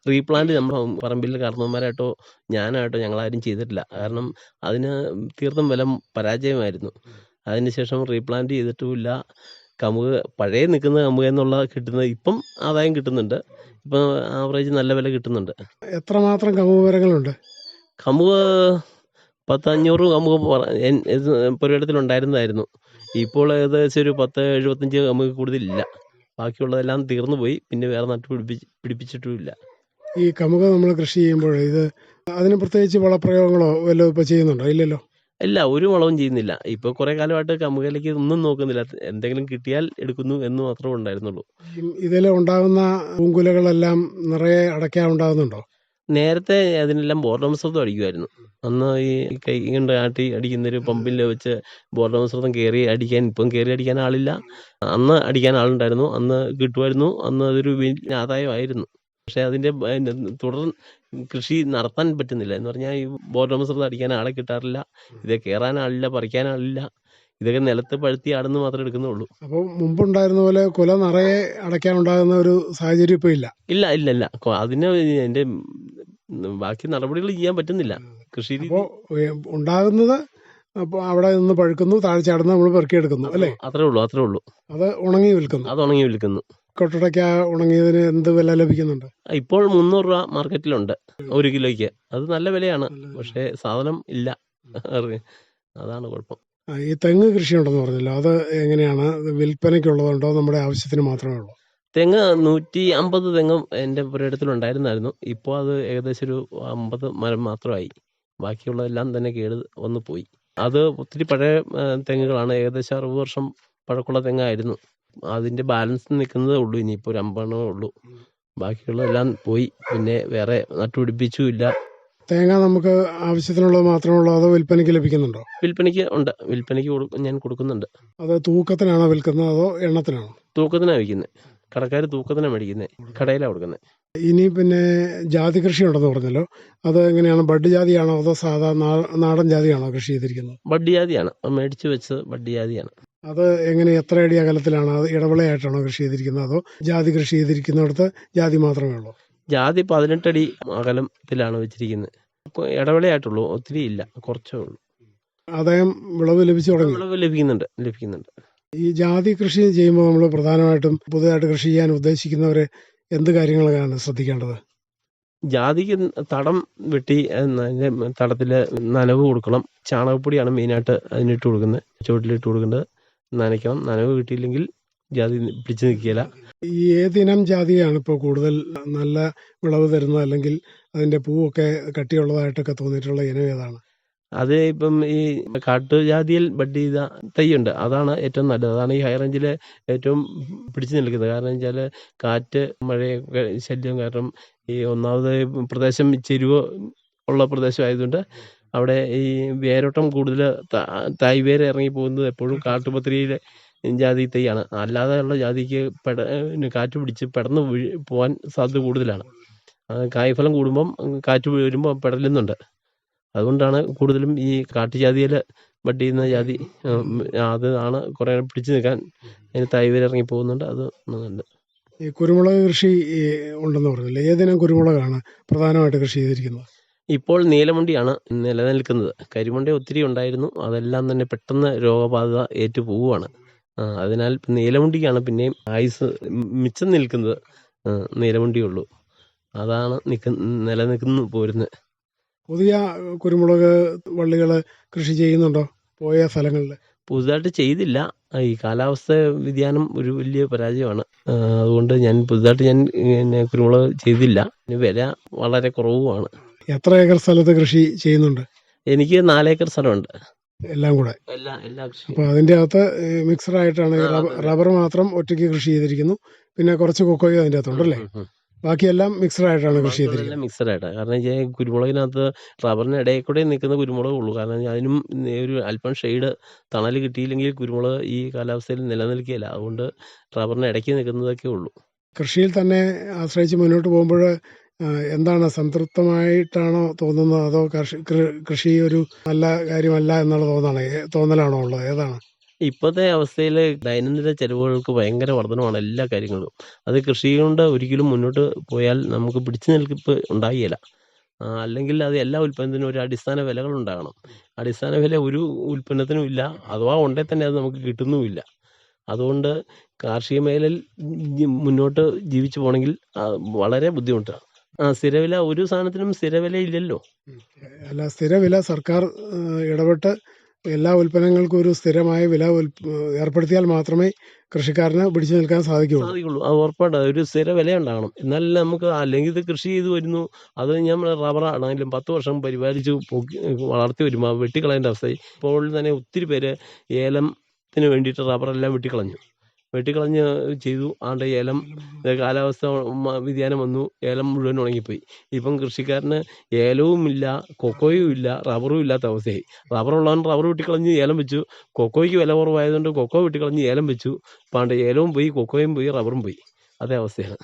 റീപ്ലാന്റ് നമ്മുടെ പറമ്പിൽ കാരണവന്മാരായിട്ടോ ഞാനായിട്ടോ ഞങ്ങളാരും ചെയ്തിട്ടില്ല. കാരണം അതിന് തീർത്തും വില പരാജയമായിരുന്നു. അതിനുശേഷം റീപ്ലാന്റ് ചെയ്തിട്ടുമില്ല. കമുക് പഴയ നിൽക്കുന്ന കമുക എന്നുള്ള കിട്ടുന്നത് ഇപ്പം ആദായം കിട്ടുന്നുണ്ട്. ഇപ്പം ആവറേജ് നല്ല വില കിട്ടുന്നുണ്ട്. എത്രമാത്രം കമുക് മരങ്ങളുണ്ട്? കമുക് പത്ത് അഞ്ഞൂറ് കമുക് പറ- എൻ- പുരയിടത്തിലുണ്ടായിരുന്നതായിരുന്നു. ഇപ്പോൾ ഏകദേശം ഒരു പത്ത് എഴുപത്തഞ്ച് നമുക്ക് കൂടുതലില്ല. ബാക്കിയുള്ളതെല്ലാം തീർന്നു പോയി. പിന്നെ വേറെ നട്ട് പിടിപ്പിച്ച് പിടിപ്പിച്ചിട്ടുമില്ല. ഈ കമുക നമ്മൾ കൃഷി ചെയ്യുമ്പോൾ ഇത് അതിന് പ്രത്യേകിച്ച് വളപ്രയോഗങ്ങളോ വല്ലതും ഇപ്പോൾ ചെയ്യുന്നുണ്ടോ? ഇല്ലല്ലോ? ഇല്ല ഒരു വളവും ചെയ്യുന്നില്ല. ഇപ്പോൾ കുറേ കാലമായിട്ട് കമുകയിലേക്ക് ഒന്നും നോക്കുന്നില്ല. എന്തെങ്കിലും കിട്ടിയാൽ എടുക്കുന്നു എന്ന് മാത്രമേ ഉണ്ടായിരുന്നുള്ളൂ. ഇതിൽ ഉണ്ടാകുന്ന പൂങ്കുലകളെല്ലാം നിറയെ അടയ്ക്ക ഉണ്ടാകുന്നുണ്ടോ? നേരത്തെ അതിനെല്ലാം ബോർഡോമസ്രതം അടിക്കുമായിരുന്നു അന്ന് ഈ കൈ കൊണ്ട് ആട്ടി അടിക്കുന്നൊരു പമ്പിൽ വെച്ച് ബോർഡോമസ്രതം കയറി അടിക്കാൻ ഇപ്പം കയറി അടിക്കാൻ ആളില്ല. അന്ന് അടിക്കാൻ ആളുണ്ടായിരുന്നു. അന്ന് കിട്ടുമായിരുന്നു. അന്ന് അതൊരു വലിയ ആദായമായിരുന്നു. പക്ഷേ അതിന്റെ തുടർ കൃഷി നടത്താൻ പറ്റുന്നില്ല. എന്ന് പറഞ്ഞാൽ ഈ ബോർഡോമസ്രതം അടിക്കാൻ ആളെ കിട്ടാറില്ല. ഇത് കയറാൻ ആളില്ല പറിക്കാൻ ആളില്ല. ഇതൊക്കെ നിലത്ത് പഴുത്തി ആടുന്ന് മാത്രമേ എടുക്കുന്നുള്ളൂ. അപ്പോൾ മുമ്പുണ്ടായിരുന്ന പോലെ കുല നിറയെ അടയ്ക്കാൻ ഉണ്ടാകുന്ന ഒരു സാഹചര്യം ഇപ്പോൾ ഇല്ല. ഇല്ല ഇല്ല ഇല്ല. അതിന് എന്റെ ബാക്കി നടപടികൾ ചെയ്യാൻ പറ്റുന്നില്ല. കൃഷി അപ്പോൾ ഉണ്ടാകുന്നത് അപ്പോൾ അവിടെ നിന്ന് പഴുക്കുന്നു താഴെ ചാടുന്ന നമ്മൾ പെറുക്കിയെടുക്കുന്നു അല്ലേ? അത്രേ ഉള്ളൂ അത്രേ ഉള്ളൂ. അത് ഉണങ്ങി വിൽക്കുന്നു. അത് ഉണങ്ങി വിൽക്കുന്നു. കൊട്ടടയ്ക്ക ഉണങ്ങിയതിന് എന്ത് വില ലഭിക്കുന്നുണ്ട്? ഇപ്പോൾ മുന്നൂറ് രൂപ മാർക്കറ്റിലുണ്ട് ഒരു കിലോയ്ക്ക്. അത് നല്ല വിലയാണ് പക്ഷേ സാധനം ഇല്ല. അതാണ് കുഴപ്പം. ഈ തെങ്ങ് കൃഷി ഉണ്ടെന്ന് പറഞ്ഞല്ലോ അത് എങ്ങനെയാണ്? വിൽപ്പനയ്ക്കുള്ളതുണ്ടോ? നമ്മുടെ ആവശ്യത്തിന് മാത്രമേ ഉള്ളൂ. തെങ്ങ് നൂറ്റി അമ്പത് തെങ്ങും എന്റെ പുരയിടത്തിലുണ്ടായിരുന്നായിരുന്നു ഇപ്പോൾ അത് ഏകദേശം ഒരു അമ്പത് മരം മാത്രമായി. ബാക്കിയുള്ളതെല്ലാം തന്നെ കേട് വന്നു പോയി. അത് ഒത്തിരി പഴയ തെങ്ങുകളാണ്. ഏകദേശം അറുപത് വർഷം പഴക്കമുള്ള തെങ്ങായിരുന്നു. അതിന്റെ ബാലൻസ് നിൽക്കുന്നതേ ഉള്ളൂ. ഇനിയിപ്പോൾ ഒരു അമ്പെണ്ണമേ ഉള്ളൂ. ബാക്കിയുള്ളതെല്ലാം പോയി. പിന്നെ വേറെ നട്ടുപിടിപ്പിച്ചുമില്ല. തേങ്ങ നമുക്ക് ആവശ്യത്തിനുള്ളത് മാത്രമേ ഉള്ളൂ അതോ വിൽപ്പനയ്ക്ക് ലഭിക്കുന്നുണ്ടോ? വിൽപ്പനയ്ക്ക് ഉണ്ട്. വിൽപ്പനയ്ക്ക് ഞാൻ കൊടുക്കുന്നുണ്ട്. അത് തൂക്കത്തിനാണോ വിൽക്കുന്നത് അതോ എണ്ണത്തിനാണോ? തൂക്കത്തിനാണ് വിൽക്കുന്നത്. കടക്കാർ തൂക്കത്തിനാണ് മേടിക്കുന്നത് കടയിലാണ് കൊടുക്കുന്നത് ഇനി പിന്നെ ജാതി കൃഷി ഉണ്ടെന്ന് പറഞ്ഞല്ലോ. അത് എങ്ങനെയാണ്? ബഡ് ജാതിയാണോ അതോ സാധാ നാടൻ ജാതിയാണോ കൃഷി ചെയ്തിരിക്കുന്നത്? ബഡ് ജാതിയാണ്. മേടിച്ചു വെച്ച് ബഡ് ജാതിയാണ്. അത് എങ്ങനെ എത്ര അടി അകലത്തിലാണ്? അത് ഇടവിളയായിട്ടാണോ കൃഷി ചെയ്തിരിക്കുന്നത്? അതോ ജാതി കൃഷി ചെയ്തിരിക്കുന്നിടത്ത് ജാതി മാത്രമേ ഉള്ളൂ? ജാതി പതിനെട്ടടി അകലത്തിലാണ് വെച്ചിരിക്കുന്നത് ഇടവിളയായിട്ടുള്ളൂ. ഒത്തിരി ഇല്ല. കുറച്ചേ ഉള്ളൂ. ആദായം വിളവ് ലഭിച്ചു തുടങ്ങി. വിളവ് ലഭിക്കുന്നുണ്ട്. ലഭിക്കുന്നുണ്ട്. ഈ ജാതി കൃഷി ചെയ്യുമ്പോൾ നമ്മൾ പ്രധാനമായിട്ടും പുതുതായിട്ട് കൃഷി ചെയ്യാൻ ഉദ്ദേശിക്കുന്നവർ എന്ത് കാര്യങ്ങളാണ് ശ്രദ്ധിക്കേണ്ടത്? ജാതിക്ക് തടം വെട്ടി അതിന്റെ തടത്തിൽ നനവ് കൊടുക്കണം. ചാണകപ്പൊടിയാണ് മെയിനായിട്ട് അതിനിട്ട് കൊടുക്കുന്നത്. ചുവട്ടിലിട്ട് കൊടുക്കേണ്ടത്. നനയ്ക്കണം. നനവ് കിട്ടിയില്ലെങ്കിൽ ജാതി പിടിച്ചു നിൽക്കില്ല ഈ ഏതിനം ജാതിയാണ് ഇപ്പോൾ കൂടുതൽ നല്ല വിളവ് തരുന്നത്? അല്ലെങ്കിൽ അതിന്റെ പൂവൊക്കെ കട്ടിയുള്ളതായിട്ടൊക്കെ തോന്നിയിട്ടുള്ള ഇനം ഏതാണ്? അത് ഇപ്പം ഈ കാട്ടുജാതിയിൽ ബഡ് ചെയ്ത തൈയുണ്ട്. അതാണ് ഏറ്റവും നല്ലത്. അതാണ് ഈ ഹൈ റേഞ്ചിൽ ഏറ്റവും പിടിച്ചു നിൽക്കുന്നത്. കാരണം വെച്ചാൽ കാറ്റ് മഴയൊക്കെ ശല്യം കാരണം ഈ ഒന്നാമത് പ്രദേശം ചെരുവ് ഉള്ള പ്രദേശമായതുകൊണ്ട് അവിടെ ഈ വേരോട്ടം കൂടുതൽ തായ് വേര് ഇറങ്ങി പോകുന്നത് എപ്പോഴും കാട്ടുപത്രിയിലെ ജാതി തൈയാണ്. അല്ലാതെയുള്ള ജാതിക്ക് പെട കാറ്റ് പിടിച്ച് പെടന്ന് പോകാൻ സാധ്യത കൂടുതലാണ്. കായ്ഫലം കൂടുമ്പം കാറ്റ് വരുമ്പോൾ പെടലുന്നുണ്ട്. അതുകൊണ്ടാണ് കൂടുതലും ഈ കാട്ടുജാതിയിൽ ബഡ് ചെയ്യുന്ന ജാതി അത് ആണ് കുറേ പിടിച്ചു നിൽക്കാൻ അതിന് തായ് വേര് ഇറങ്ങി പോകുന്നുണ്ട്. അത് നല്ലത് ഈ കുരുമുളക് കൃഷി ഉണ്ടെന്ന് പറഞ്ഞില്ലേ? ഏതിനം കുരുമുളകാണ് പ്രധാനമായിട്ട് കൃഷി ചെയ്തിരിക്കുന്നത്? ഇപ്പോൾ നീലമണ്ടിയാണ് നിലനിൽക്കുന്നത്. കരിമുണ്ടി ഒത്തിരി ഉണ്ടായിരുന്നു. അതെല്ലാം തന്നെ പെട്ടെന്ന് രോഗബാധ ഏറ്റു പോവുകയാണ് അതിനാൽ നീലമുണ്ടിക്കാണ് പിന്നെയും ആയുസ് മിച്ചം നിൽക്കുന്നത്. നീലമണ്ടിയുള്ളൂ അതാണ് നിൽക്കുന്ന നിലനിൽക്കുന്നു പോരുന്നത്. പുതിയ കുരുമുളക് വള്ളികൾ കൃഷി ചെയ്യുന്നുണ്ടോ? പോയ സ്ഥലങ്ങളിൽ പുതുതായിട്ട് ചെയ്തില്ല. ഈ കാലാവസ്ഥ വ്യതിയാനം ഒരു വലിയ പരാജയമാണ്. അതുകൊണ്ട് ഞാൻ പുതുതായിട്ട് ഞാൻ കുരുമുളക് ചെയ്തില്ല. വില വളരെ കുറവുമാണ്. എത്ര ഏക്കർ സ്ഥലത്ത് കൃഷി ചെയ്യുന്നുണ്ട്? എനിക്ക് നാലേക്കർ സ്ഥലമുണ്ട്. എല്ലാം കൂടെ? അപ്പൊ അതിന്റെ അകത്ത് മിക്സഡ് ആയിട്ടാണ് റബ്ബർ മാത്രം ഒറ്റയ്ക്ക് കൃഷി ചെയ്തിരിക്കുന്നു. പിന്നെ കുറച്ച് കൊക്കോയും അതിന്റെ അകത്തുണ്ടല്ലേ. ബാക്കിയെല്ലാം മിക്സഡ് ആയിട്ടാണ് കൃഷി ചെയ്തിരിക്കുന്നത്. മിക്സഡ് ആയിട്ടാണ് കാരണം വെച്ചാൽ കുരുമുളകിനകത്ത് റബ്ബറിന് ഇടയിൽ കൂടെ നിൽക്കുന്ന കുരുമുളകേ ഉള്ളൂ. കാരണം അതിനും ഒരു അല്പം ഷെയ്ഡ് തണൽ കിട്ടിയില്ലെങ്കിൽ കുരുമുളക് ഈ കാലാവസ്ഥയിൽ നിലനിൽക്കുകയില്ല. അതുകൊണ്ട് റബ്ബറിന് ഇടയ്ക്ക് നിൽക്കുന്നതൊക്കെ ഉള്ളൂ. കൃഷിയിൽ തന്നെ ആശ്രയിച്ച് മുന്നോട്ട് പോകുമ്പോൾ എന്താണ് സംതൃപ്തമായിട്ടാണോ തോന്നുന്നത്? അതോ കൃഷി കൃഷി ഒരു നല്ല കാര്യമല്ല എന്നുള്ള തോന്നാണ് തോന്നലാണോ ഉള്ളത്? ഏതാണ്? ഇപ്പോഴത്തെ അവസ്ഥയിൽ ദൈനംദിന ചെലവുകൾക്ക് ഭയങ്കര വർധനമാണ് എല്ലാ കാര്യങ്ങളും അത് കൃഷി കൊണ്ട് ഒരിക്കലും മുന്നോട്ട് പോയാൽ നമുക്ക് പിടിച്ചു നിൽപ്പ് ഉണ്ടാകുകയില്ല അല്ലെങ്കിൽ അത് എല്ലാ ഉൽപ്പന്നത്തിനും ഒരു അടിസ്ഥാന വിലകൾ ഉണ്ടാകണം. അടിസ്ഥാന വില ഒരു ഉൽപ്പന്നത്തിനും ഇല്ല അഥവാ ഉണ്ടെങ്കിൽ തന്നെ അത് നമുക്ക് കിട്ടുന്നുമില്ല. അതുകൊണ്ട് കാർഷിക മേഖലയിൽ മുന്നോട്ട് ജീവിച്ചു പോകണമെങ്കിൽ വളരെ ബുദ്ധിമുട്ടാണ്. ആ സ്ഥിരവില ഒരു സാധനത്തിനും സ്ഥിരവില ഇല്ലല്ലോ. അല്ല സ്ഥിരവില സർക്കാർ ഇടപെട്ട് എല്ലാ ഉൽപ്പന്നങ്ങൾക്കും ഒരു സ്ഥിരമായ വില ഏർപ്പെടുത്തിയാൽ മാത്രമേ കൃഷിക്കാരന് പിടിച്ചു നിൽക്കാൻ സാധിക്കുള്ളൂ അത് ഉറപ്പായിട്ട് ഒരു സ്ഥിര വില ഉണ്ടാകണം. എന്നാലല്ലേ നമുക്ക് അല്ലെങ്കിൽ ഇത് കൃഷി ചെയ്ത് വരുന്നു അത് നമ്മൾ റബ്ബറാണെങ്കിലും പത്ത് വർഷം പരിപാലിച്ച് പൊക്കി വളർത്തി വരുമ്പോൾ വെട്ടിക്കളയേണ്ട അവസ്ഥയായി. ഇപ്പോൾ തന്നെ ഒത്തിരി പേര് ഏലത്തിന് വേണ്ടിയിട്ട് റബ്ബറെല്ലാം വെട്ടിക്കളഞ്ഞു. വെട്ടിക്കളഞ്ഞ് ചെയ്തു. ആണ്ട് ഏലം കാലാവസ്ഥ വ്യതിയാനം വന്നു. ഏലം മുഴുവൻ ഉണങ്ങിപ്പോയി. ഇപ്പം കൃഷിക്കാരന് ഏലവും ഇല്ല കൊക്കോയും ഇല്ല റബ്ബറും ഇല്ലാത്ത അവസ്ഥയായി. റബ്ബറുള്ളവൻ റബ്ബർ വെട്ടിക്കളഞ്ഞ് ഏലം വെച്ചു. കൊക്കോയ്ക്ക് വില കുറവായതുകൊണ്ട് കൊക്കോ വെട്ടിക്കളഞ്ഞ് ഏലം വെച്ചു. പാണ്ട് ഏലവും പോയി കൊക്കോയും പോയി റബ്ബറും പോയി. അതേ അവസ്ഥയാണ്.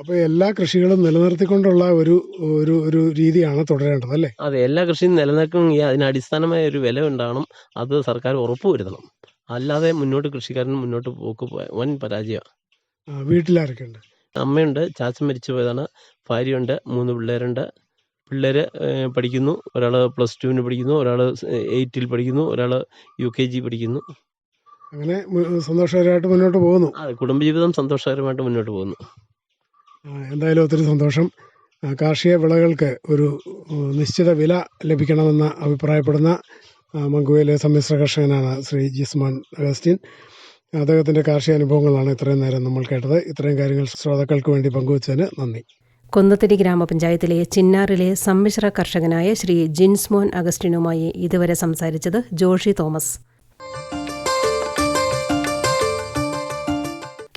അപ്പോൾ എല്ലാ കൃഷികളും നിലനിർത്തിക്കൊണ്ടുള്ള ഒരു ഒരു ഒരു രീതിയാണ് തുടരേണ്ടത് അല്ലേ? അതെ എല്ലാ കൃഷിയും നിലനിർത്തണമെങ്കിൽ അതിന് അടിസ്ഥാനമായ ഒരു വില ഉണ്ടാകണം അത് സർക്കാർ ഉറപ്പ് വരുത്തണം. അല്ലാതെ മുന്നോട്ട് കൃഷിക്കാരൻ മുന്നോട്ട് പോക്ക് വൻ പരാജയമാണ് വീട്ടിലാരൊക്കെയുണ്ട്? അമ്മയുണ്ട് ചാച്ചൻ മരിച്ചു പോയതാണ് ഭാര്യയുണ്ട് മൂന്ന് പിള്ളേരുണ്ട്. പിള്ളേർ പഠിക്കുന്നു ഒരാൾ പ്ലസ് ടുവിന് പഠിക്കുന്നു ഒരാൾ എയ്റ്റിൽ പഠിക്കുന്നു ഒരാൾ യു കെ ജി പഠിക്കുന്നു. അങ്ങനെ സന്തോഷകരമായിട്ട് മുന്നോട്ട് പോകുന്നു. അതെ കുടുംബജീവിതം സന്തോഷകരമായിട്ട് മുന്നോട്ട് പോകുന്നു. എന്തായാലും ഒത്തിരി സന്തോഷം. കാർഷിക വിളകൾക്ക് ഒരു നിശ്ചിത വില ലഭിക്കണമെന്ന് അഭിപ്രായപ്പെടുന്ന മങ്കുവയിലെ സമ്മിശ്ര കർഷകനാണ് ശ്രീ ജിസ്മാൻ അഗസ്റ്റിൻ. അദ്ദേഹത്തിന്റെ കാർഷിക അനുഭവങ്ങളാണ് ഇത്രയും നേരം നമ്മൾ കേട്ടത്. ഇത്രയും കാര്യങ്ങൾ ശ്രോതാക്കൾക്ക് വേണ്ടി പങ്കുവച്ചതിന് നന്ദി. കൊന്നത്തടി ഗ്രാമപഞ്ചായത്തിലെ ചിന്നാറിലെ സമ്മിശ്ര കർഷകനായ ശ്രീ ജിൻസ്മോൻ അഗസ്റ്റിനുമായി ഇതുവരെ സംസാരിച്ചത് ജോഷി തോമസ്.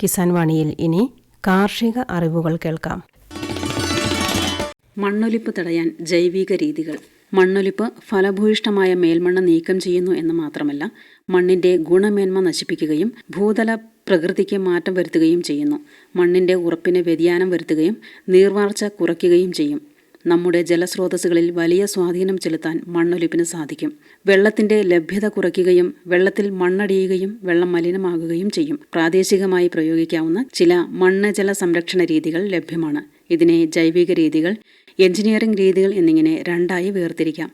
കിസാൻ വാണിയിൽ ഇനി കാർഷിക അറിവുകൾ കേൾക്കാം. മണ്ണൊലിപ്പ് തടയാൻ ജൈവിക രീതികൾ. മണ്ണൊലിപ്പ് ഫലഭൂയിഷ്ഠമായ മേൽമണ്ണ് നീക്കം ചെയ്യുന്നു എന്ന് മാത്രമല്ല മണ്ണിന്റെ ഗുണമേന്മ നശിപ്പിക്കുകയും ഭൂതല പ്രകൃതിക്ക് മാറ്റം വരുത്തുകയും ചെയ്യുന്നു. മണ്ണിന്റെ ഉറപ്പിന് വ്യതിയാനം വരുത്തുകയും നീർവാർച്ച കുറയ്ക്കുകയും ചെയ്യും. നമ്മുടെ ജലസ്രോതസ്സുകളിൽ വലിയ സ്വാധീനം ചെലുത്താൻ മണ്ണൊലിപ്പിന് സാധിക്കും. വെള്ളത്തിന്റെ ലഭ്യത കുറയ്ക്കുകയും വെള്ളത്തിൽ മണ്ണടിയുകയും വെള്ളം മലിനമാകുകയും ചെയ്യും. പ്രാദേശികമായി പ്രയോഗിക്കാവുന്ന ചില മണ്ണ് ജല സംരക്ഷണ രീതികൾ ലഭ്യമാണ്. ഇതിനെ ജൈവിക രീതികൾ എഞ്ചിനീയറിംഗ് രീതികൾ എന്നിങ്ങനെ രണ്ടായി വേർതിരിക്കാം.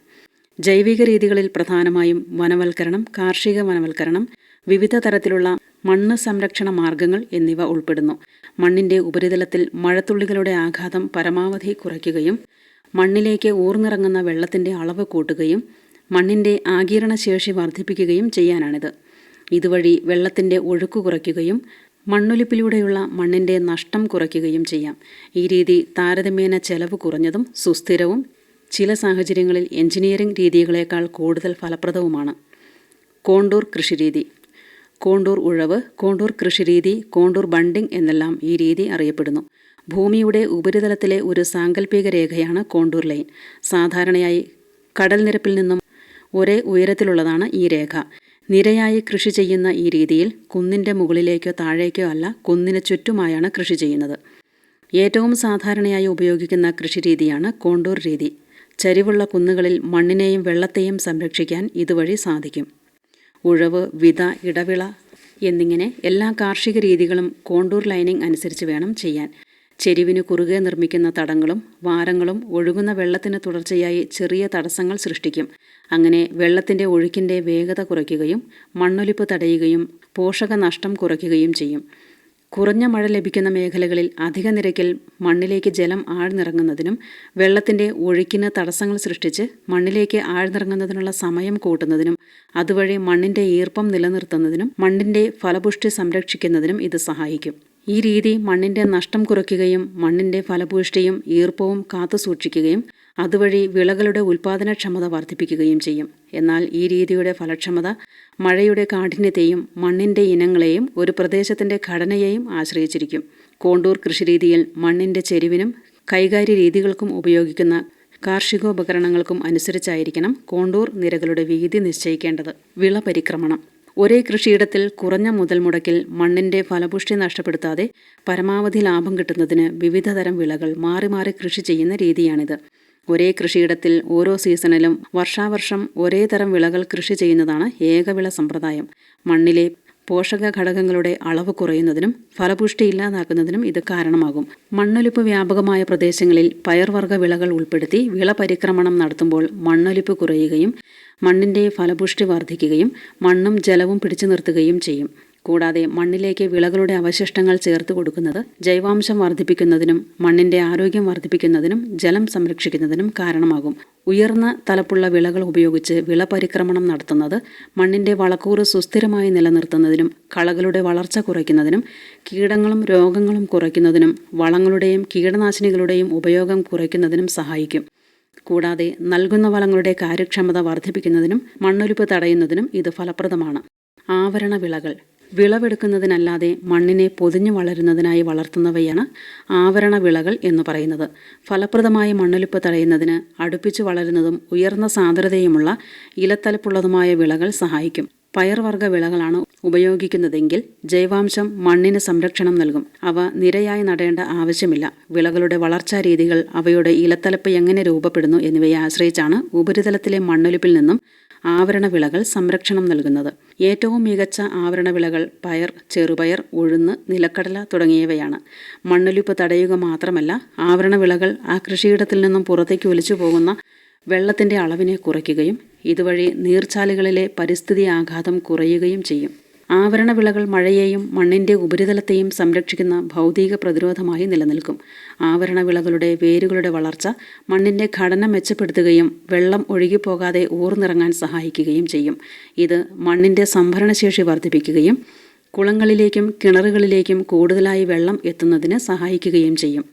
ജൈവിക രീതികളിൽ പ്രധാനമായും വനവൽക്കരണം കാർഷിക വനവൽക്കരണം വിവിധ തരത്തിലുള്ള മണ്ണ് സംരക്ഷണ മാർഗങ്ങൾ എന്നിവ ഉൾപ്പെടുന്നു. മണ്ണിന്റെ ഉപരിതലത്തിൽ മഴത്തുള്ളികളുടെ ആഘാതം പരമാവധി കുറയ്ക്കുകയും മണ്ണിലേക്ക് ഊർന്നിറങ്ങുന്ന വെള്ളത്തിന്റെ അളവ് കൂട്ടുകയും മണ്ണിന്റെ ആകിരണശേഷി ശേഷി വർദ്ധിപ്പിക്കുകയും ചെയ്യാനാണിത്. ഇതുവഴി വെള്ളത്തിന്റെ ഒഴുക്ക് കുറയ്ക്കുകയും മണ്ണൊലിപ്പിലൂടെയുള്ള മണ്ണിന്റെ നഷ്ടം കുറയ്ക്കുകയും ചെയ്യാം. ഈ രീതി താരതമ്യേന ചെലവ് കുറഞ്ഞതും സുസ്ഥിരവും ചില സാഹചര്യങ്ങളിൽ എഞ്ചിനീയറിംഗ് രീതികളേക്കാൾ കൂടുതൽ ഫലപ്രദവുമാണ്. കോണ്ടൂർ കൃഷിരീതി കോണ്ടൂർ ഉഴവ് കോണ്ടൂർ കൃഷിരീതി കോണ്ടൂർ ബണ്ടിംഗ് എന്നെല്ലാം ഈ രീതി അറിയപ്പെടുന്നു. ഭൂമിയുടെ ഉപരിതലത്തിലെ ഒരു സാങ്കല്പിക രേഖയാണ് കോണ്ടൂർ ലൈൻ. സാധാരണയായി കടൽ നിരപ്പിൽ നിന്നും ഒരേ ഉയരത്തിലുള്ളതാണ് ഈ രേഖ. നിരയായി കൃഷി ചെയ്യുന്ന ഈ രീതിയിൽ കുന്നിന്റെ മുകളിലേക്കോ താഴേക്കോ അല്ല കുന്നിന് ചുറ്റുമായാണ് കൃഷി ചെയ്യുന്നത്. ഏറ്റവും സാധാരണയായി ഉപയോഗിക്കുന്ന കൃഷി രീതിയാണ് കോണ്ടൂർ രീതി. ചരിവുള്ള കുന്നുകളിൽ മണ്ണിനെയും വെള്ളത്തെയും സംരക്ഷിക്കാൻ ഇതുവഴി സാധിക്കും. ഉഴവ് വിത ഇടവിള എന്നിങ്ങനെ എല്ലാ കാർഷിക രീതികളും കോണ്ടൂർ ലൈനിംഗ് അനുസരിച്ച് വേണം ചെയ്യാൻ. ചെരിവിന് കുറുകെ നിർമ്മിക്കുന്ന തടങ്ങളും വാരങ്ങളും ഒഴുകുന്ന വെള്ളത്തിന് തുടർച്ചയായി ചെറിയ തടസ്സങ്ങൾ സൃഷ്ടിക്കും. അങ്ങനെ വെള്ളത്തിന്റെ ഒഴുക്കിന്റെ വേഗത കുറയ്ക്കുകയും മണ്ണൊലിപ്പ് തടയുകയും പോഷകനഷ്ടം കുറയ്ക്കുകയും ചെയ്യും. കുറഞ്ഞ മഴ ലഭിക്കുന്ന മേഖലകളിൽ അധിക നിരക്കിൽ മണ്ണിലേക്ക് ജലം ആഴ്ന്നിറങ്ങുന്നതിനും വെള്ളത്തിന്റെ ഒഴുക്കിന് തടസ്സങ്ങൾ സൃഷ്ടിച്ച് മണ്ണിലേക്ക് ആഴ്ന്നിറങ്ങുന്നതിനുള്ള സമയം കൂട്ടുന്നതിനും അതുവഴി മണ്ണിന്റെ ഈർപ്പം നിലനിർത്തുന്നതിനും മണ്ണിന്റെ ഫലപുഷ്ടി സംരക്ഷിക്കുന്നതിനും ഇത് സഹായിക്കും. ഈ രീതി മണ്ണിന്റെ നഷ്ടം കുറയ്ക്കുകയും മണ്ണിന്റെ ഫലപുഷ്ടിയും ഈർപ്പവും കാത്തുസൂക്ഷിക്കുകയും അതുവഴി വിളകളുടെ ഉൽപ്പാദനക്ഷമത വർദ്ധിപ്പിക്കുകയും ചെയ്യും. എന്നാൽ ഈ രീതിയുടെ ഫലക്ഷമത മഴയുടെ കാഠിന്യത്തെയും മണ്ണിന്റെ ഇനങ്ങളെയും ഒരു പ്രദേശത്തിന്റെ ഘടനയെയും ആശ്രയിച്ചിരിക്കും. കോണ്ടൂർ കൃഷിരീതിയിൽ മണ്ണിന്റെ ചെരിവിനും കൈകാര്യ രീതികൾക്കും ഉപയോഗിക്കുന്ന കാർഷികോപകരണങ്ങൾക്കും അനുസരിച്ചായിരിക്കണം കോണ്ടൂർ നിരകളുടെ വീതി നിശ്ചയിക്കേണ്ടത്. വിള പരിക്രമണം ഒരേ കൃഷിയിടത്തിൽ കുറഞ്ഞ മുതൽ മുടക്കിൽ മണ്ണിന്റെ ഫലപുഷ്ടി നഷ്ടപ്പെടുത്താതെ പരമാവധി ലാഭം കിട്ടുന്നതിന് വിവിധതരം വിളകൾ മാറി മാറി കൃഷി ചെയ്യുന്ന രീതിയാണിത്. ഒരേ കൃഷിയിടത്തിൽ ഓരോ സീസണിലും വർഷാവർഷം ഒരേ തരം വിളകൾ കൃഷി ചെയ്യുന്നതാണ് ഏകവിള സമ്പ്രദായം. മണ്ണിലെ പോഷക ഘടകങ്ങളുടെ അളവ് കുറയുന്നതിനും ഫലപുഷ്ടി ഇല്ലാതാക്കുന്നതിനും ഇത് കാരണമാകും. മണ്ണൊലിപ്പ് വ്യാപകമായ പ്രദേശങ്ങളിൽ പയർവർഗ വിളകൾ ഉൾപ്പെടുത്തി വിള പരിക്രമണം നടത്തുമ്പോൾ മണ്ണൊലിപ്പ് കുറയുകയും മണ്ണിന്റെ ഫലപുഷ്ടി വർദ്ധിക്കുകയും മണ്ണും ജലവും പിടിച്ചു നിർത്തുകയും ചെയ്യും. കൂടാതെ മണ്ണിലേക്ക് വിളകളുടെ അവശിഷ്ടങ്ങൾ ചേർത്ത് കൊടുക്കുന്നത് ജൈവാംശം വർദ്ധിപ്പിക്കുന്നതിനും മണ്ണിന്റെ ആരോഗ്യം വർദ്ധിപ്പിക്കുന്നതിനും ജലം സംരക്ഷിക്കുന്നതിനും കാരണമാകും. ഉയർന്ന തലപ്പുള്ള വിളകൾ ഉപയോഗിച്ച് വിള പരിക്രമണം നടത്തുന്നത് മണ്ണിന്റെ വളക്കൂറ് സുസ്ഥിരമായി നിലനിർത്തുന്നതിനും കളകളുടെ വളർച്ച കുറയ്ക്കുന്നതിനും കീടങ്ങളും രോഗങ്ങളും കുറയ്ക്കുന്നതിനും വളങ്ങളുടെയും കീടനാശിനികളുടെയും ഉപയോഗം കുറയ്ക്കുന്നതിനും സഹായിക്കും. കൂടാതെ നൽകുന്ന വളങ്ങളുടെ കാര്യക്ഷമത വർദ്ധിപ്പിക്കുന്നതിനും മണ്ണൊലിപ്പ് തടയുന്നതിനും ഇത് ഫലപ്രദമാണ്. ആവരണ വിളകൾ വിളവെടുക്കുന്നതിനല്ലാതെ മണ്ണിനെ പൊതിഞ്ഞു വളരുന്നതിനായി വളർത്തുന്നവയാണ് ആവരണ വിളകൾ എന്ന് പറയുന്നത്. ഫലപ്രദമായ മണ്ണൊലിപ്പ് തടയുന്നതിന് അടുപ്പിച്ച് വളരുന്നതും ഉയർന്ന സാന്ദ്രതയുമുള്ള ഇലത്തലപ്പുള്ളതുമായ വിളകൾ സഹായിക്കും. പയർവർഗ വിളകളാണ് ഉപയോഗിക്കുന്നതെങ്കിൽ ജൈവാംശം മണ്ണിന് സംരക്ഷണം നൽകും. അവ നിരയായി നടേണ്ട ആവശ്യമില്ല. വിളകളുടെ വളർച്ചാ രീതികൾ അവയുടെ ഇലത്തലപ്പ് എങ്ങനെ രൂപപ്പെടുന്നു എന്നിവയെ ആശ്രയിച്ചാണ് ഉപരിതലത്തിലെ മണ്ണൊലിപ്പിൽ നിന്നും ആവരണ വിളകൾ സംരക്ഷണം നൽകുന്നത്. ഏറ്റവും മികച്ച ആവരണ വിളകൾ പയർ ചെറുപയർ ഉഴുന്ന് നിലക്കടല തുടങ്ങിയവയാണ്. മണ്ണൊലിപ്പ് തടയുക മാത്രമല്ല ആവരണ വിളകൾ ആ കൃഷിയിടത്തിൽ നിന്നും പുറത്തേക്ക് ഒലിച്ചു പോകുന്ന വെള്ളത്തിന്റെ അളവിനെ കുറയ്ക്കുകയും ഇതുവഴി നീർച്ചാലുകളിലെ പരിസ്ഥിതി ആഘാതം കുറയുകയും ചെയ്യും. ആവരണ വിളകൾ മഴയെയും മണ്ണിന്റെ ഉപരിതലത്തെയും സംരക്ഷിക്കുന്ന ഭൗതിക പ്രതിരോധമായി നിലനിൽക്കും. ആവരണ വിളകളുടെ വേരുകളുടെ വളർച്ച മണ്ണിന്റെ ഘടന മെച്ചപ്പെടുത്തുകയും വെള്ളം ഒഴുകിപ്പോകാതെ ഊർന്നിറങ്ങാൻ സഹായിക്കുകയും ചെയ്യും. ഇത് മണ്ണിന്റെ സംഭരണശേഷി വർദ്ധിപ്പിക്കുകയും കുളങ്ങളിലേക്കും കിണറുകളിലേക്കും കൂടുതലായി വെള്ളം എത്തുന്നതിന് സഹായിക്കുകയും ചെയ്യും.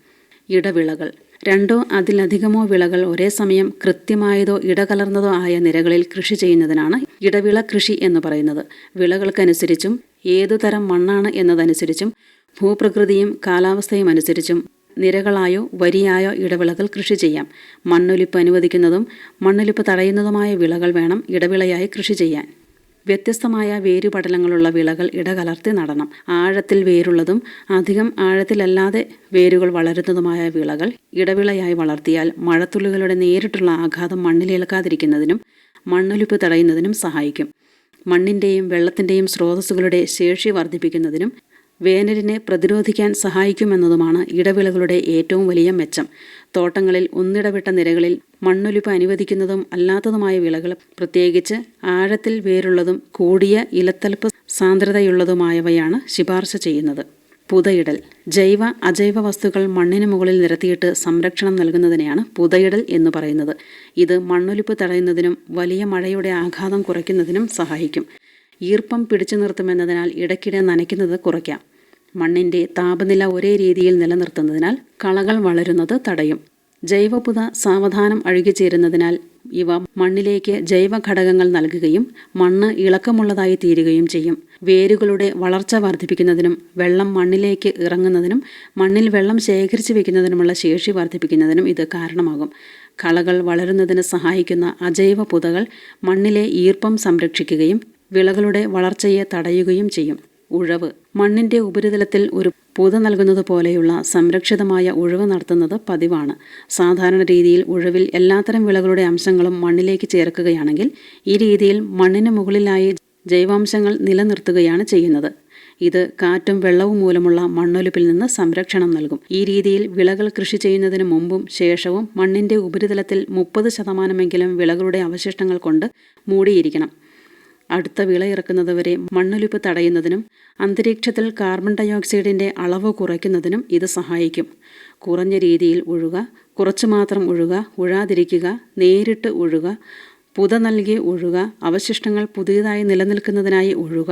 ഇടവിളകൾ രണ്ടോ അതിലധികമോ വിളകൾ ഒരേ സമയം കൃത്യമായതോ ഇടകലർന്നതോ ആയ നിരകളിൽ കൃഷി ചെയ്യുന്നതിനാണ് ഇടവിള കൃഷി എന്ന് പറയുന്നത്. വിളകൾക്കനുസരിച്ചും ഏതു തരം മണ്ണാണ് എന്നതനുസരിച്ചും ഭൂപ്രകൃതിയും കാലാവസ്ഥയും അനുസരിച്ചും നിരകളായോ വരിയായോ ഇടവിളകൾ കൃഷി ചെയ്യാം. മണ്ണൊലിപ്പ് അനുവദിക്കുന്നതും മണ്ണൊലിപ്പ് തടയുന്നതുമായ വിളകൾ വേണം ഇടവിളയായി കൃഷി ചെയ്യാൻ. വ്യത്യസ്തമായ വേരുപടലങ്ങളുള്ള വിളകൾ ഇടകലർത്തി നടണം. ആഴത്തിൽ വേരുള്ളതും അധികം ആഴത്തിലല്ലാതെ വേരുകൾ വളരുന്നതുമായ വിളകൾ ഇടവിളയായി വളർത്തിയാൽ മഴത്തുള്ളികളുടെ നേരിട്ടുള്ള ആഘാതം മണ്ണിലേൽക്കാതിരിക്കുന്നതിനും മണ്ണൊലിപ്പ് തടയുന്നതിനും സഹായിക്കും. മണ്ണിന്റെയും വെള്ളത്തിന്റെയും സ്രോതസ്സുകളുടെ ശേഷി വർദ്ധിപ്പിക്കുന്നതിനും വേനലിനെ പ്രതിരോധിക്കാൻ സഹായിക്കുമെന്നതുമാണ് ഇടവിളകളുടെ ഏറ്റവും വലിയ മെച്ചം. തോട്ടങ്ങളിൽ ഒന്നിടവിട്ട നിരകളിൽ മണ്ണൊലിപ്പ് അനുവദിക്കുന്നതും അല്ലാത്തതുമായ വിളകൾ പ്രത്യേകിച്ച് ആഴത്തിൽ വേരുള്ളതും കൂടിയ ഇലത്തലപ്പ് സാന്ദ്രതയുള്ളതുമായവയാണ് ശുപാർശ ചെയ്യുന്നത്. പുതയിടൽ. ജൈവ അജൈവ വസ്തുക്കൾ മണ്ണിന് മുകളിൽ നിരത്തിയിട്ട് സംരക്ഷണം നൽകുന്നതിനെയാണ് പുതയിടൽ എന്ന് പറയുന്നത്. ഇത് മണ്ണൊലിപ്പ് തടയുന്നതിനും വലിയ മഴയുടെ ആഘാതം കുറയ്ക്കുന്നതിനും സഹായിക്കും. ഈർപ്പം പിടിച്ചു നിർത്തുമെന്നതിനാൽ ഇടയ്ക്കിടെ നനയ്ക്കുന്നത് കുറയ്ക്കാം. മണ്ണിന്റെ താപനില ഒരേ രീതിയിൽ നിലനിർത്തുന്നതിനാൽ കളകൾ വളരുന്നത് തടയും. ജൈവപുത സാവധാനം അഴുകിച്ചേരുന്നതിനാൽ ഇവ മണ്ണിലേക്ക് ജൈവ ഘടകങ്ങൾ നൽകുകയും മണ്ണ് ഇളക്കമുള്ളതായി തീരുകയും ചെയ്യും. വേരുകളുടെ വളർച്ച വർദ്ധിപ്പിക്കുന്നതിനും വെള്ളം മണ്ണിലേക്ക് ഇറങ്ങുന്നതിനും മണ്ണിൽ വെള്ളം ശേഖരിച്ചു വെക്കുന്നതിനുമുള്ള ശേഷി വർദ്ധിപ്പിക്കുന്നതിനും ഇത് കാരണമാകും. കളകൾ വളരുന്നതിന് സഹായിക്കുന്ന അജൈവ പുതകൾ മണ്ണിലെ ഈർപ്പം സംരക്ഷിക്കുകയും വിളകളുടെ വളർച്ചയെ തടയുകയും ചെയ്യും. ഉഴവ്. മണ്ണിന്റെ ഉപരിതലത്തിൽ ഒരു പുത നൽകുന്നത് പോലെയുള്ള സംരക്ഷിതമായ ഉഴവ് നടത്തുന്നത് പതിവാണ്. സാധാരണ രീതിയിൽ ഉഴവിൽ എല്ലാത്തരം വിളകളുടെ അംശങ്ങളും മണ്ണിലേക്ക് ചേർക്കുകയാണെങ്കിൽ ഈ രീതിയിൽ മണ്ണിന് മുകളിലായി ജൈവാംശങ്ങൾ നിലനിർത്തുകയാണ് ചെയ്യുന്നത്. ഇത് കാറ്റും വെള്ളവും മൂലമുള്ള മണ്ണൊലിപ്പിൽ നിന്ന് സംരക്ഷണം നൽകും. ഈ രീതിയിൽ വിളകൾ കൃഷി ചെയ്യുന്നതിന് മുമ്പും ശേഷവും മണ്ണിന്റെ ഉപരിതലത്തിൽ മുപ്പത് ശതമാനമെങ്കിലും വിളകളുടെ അവശിഷ്ടങ്ങൾ കൊണ്ട് മൂടിയിരിക്കണം. അടുത്ത വിള ഇറക്കുന്നതുവരെ മണ്ണൊലിപ്പ് തടയുന്നതിനും അന്തരീക്ഷത്തിൽ കാർബൺ ഡയോക്സൈഡിന്റെ അളവ് കുറയ്ക്കുന്നതിനും ഇത് സഹായിക്കും. കുറഞ്ഞ രീതിയിൽ ഒഴുക കുറച്ചു മാത്രം ഒഴുക ഉഴാതിരിക്കുക നേരിട്ട് ഒഴുക പുത നൽകി ഒഴുക അവശിഷ്ടങ്ങൾ പുതിയതായി നിലനിൽക്കുന്നതിനായി ഒഴുക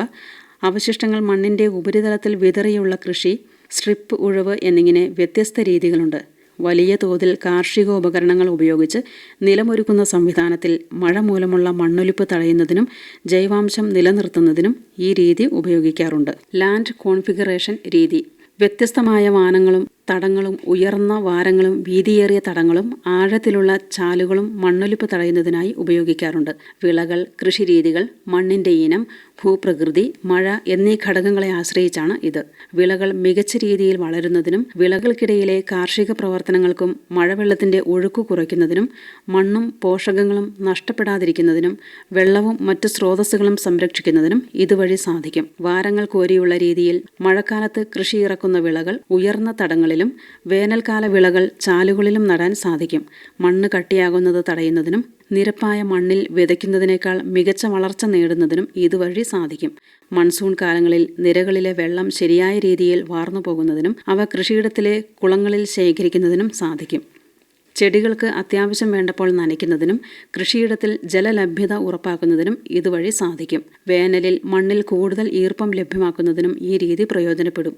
അവശിഷ്ടങ്ങൾ മണ്ണിന്റെ ഉപരിതലത്തിൽ വിതറിയുള്ള കൃഷി സ്ട്രിപ്പ് ഉഴവ് എന്നിങ്ങനെ വ്യത്യസ്ത രീതികളുണ്ട്. വലിയ തോതിൽ കാർഷികോപകരണങ്ങൾ ഉപയോഗിച്ച് നിലമൊരുക്കുന്ന സംവിധാനത്തിൽ മഴ മൂലമുള്ള മണ്ണൊലിപ്പ് തടയുന്നതിനും ജൈവാംശം നിലനിർത്തുന്നതിനും ഈ രീതി ഉപയോഗിക്കാറുണ്ട്. ലാൻഡ് കോൺഫിഗറേഷൻ രീതി. വ്യത്യസ്തമായ വാനങ്ങളും തടങ്ങളും ഉയർന്ന വാരങ്ങളും വീതിയേറിയ തടങ്ങളും ആഴത്തിലുള്ള ചാലുകളും മണ്ണൊലിപ്പ് തടയുന്നതിനായി ഉപയോഗിക്കാറുണ്ട്. വിളകൾ കൃഷിരീതികൾ മണ്ണിന്റെ ഇനം ഭൂപ്രകൃതി മഴ എന്നീ ഘടകങ്ങളെ ആശ്രയിച്ചാണ് ഇത്. വിളകൾ മികച്ച രീതിയിൽ വളരുന്നതിനും വിളകൾക്കിടയിലെ കാർഷിക പ്രവർത്തനങ്ങൾക്കും മഴവെള്ളത്തിന്റെ ഒഴുക്ക് കുറയ്ക്കുന്നതിനും മണ്ണും പോഷകങ്ങളും നഷ്ടപ്പെടാതിരിക്കുന്നതിനും വെള്ളവും മറ്റ് സ്രോതസ്സുകളും സംരക്ഷിക്കുന്നതിനും ഇതുവഴി സാധിക്കും. വാരങ്ങൾ കോരിയുള്ള രീതിയിൽ മഴക്കാലത്ത് കൃഷി ഇറക്കുന്ന വിളകൾ ഉയർന്ന തടങ്ങളിലും വേനൽക്കാല വിളകൾ ചാലുകളിലും നടാൻ സാധിക്കും. മണ്ണ് കട്ടിയാകുന്നത് തടയുന്നതിനും നിരപ്പായ മണ്ണിൽ വിതയ്ക്കുന്നതിനേക്കാൾ മികച്ച വളർച്ച നേടുന്നതിനും ഇതുവഴി സാധിക്കും. മൺസൂൺ കാലങ്ങളിൽ നിരകളിലെ വെള്ളം ശരിയായ രീതിയിൽ വാർന്നു പോകുന്നതിനും അവ കൃഷിയിടത്തിലെ കുളങ്ങളിൽ ശേഖരിക്കുന്നതിനും സാധിക്കും. ചെടികൾക്ക് അത്യാവശ്യം വേണ്ടപ്പോൾ നനയ്ക്കുന്നതിനും കൃഷിയിടത്തിൽ ജലലഭ്യത ഉറപ്പാക്കുന്നതിനും ഇതുവഴി സാധിക്കും. വേനലിൽ മണ്ണിൽ കൂടുതൽ ഈർപ്പം ലഭ്യമാക്കുന്നതിനും ഈ രീതി പ്രയോജനപ്പെടും.